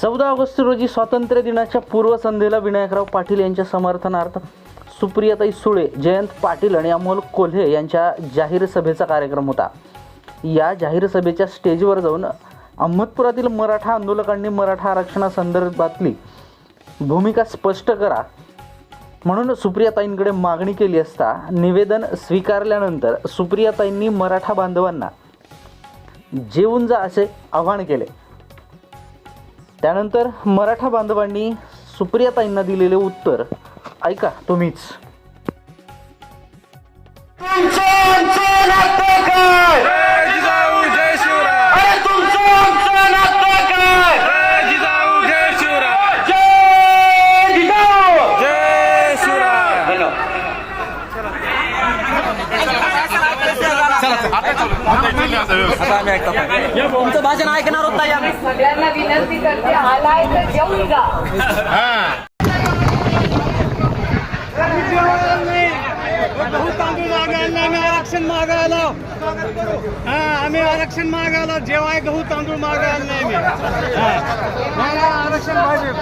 चौदा ऑगस्ट रोजी स्वातंत्र्य दिनाच्या पूर्वसंध्येला विनायकराव पाटील यांच्या समर्थनार्थ सुप्रियाताई सुळे जयंत पाटील आणि अमोल कोल्हे यांच्या जाहीर सभेचा कार्यक्रम होता. या जाहीर सभेच्या स्टेजवर जाऊन अहमदपुरातील मराठा आंदोलकांनी मराठा आरक्षणासंदर्भातली भूमिका स्पष्ट करा म्हणून सुप्रियाताईंकडे मागणी केली असता निवेदन स्वीकारल्यानंतर सुप्रियाताईंनी मराठा बांधवांना जेवून जा असे आवाहन केले. त्यानंतर मराठा बांधवांनी सुप्रियाताईंना दिलेले उत्तर. ऐका तुम्हीच. तुमचं तुमचं भाषण ऐकणार होत नाही आम्ही सगळ्यांना विनंती करते आलाय तर जेवून जा गहू तांदूळ आम्ही आरक्षण मागायला हा आम्ही आरक्षण मागायला जेवाय गहू तांदूळ मागायला नाही मी मला नाही, आरक्षण पाहिजे.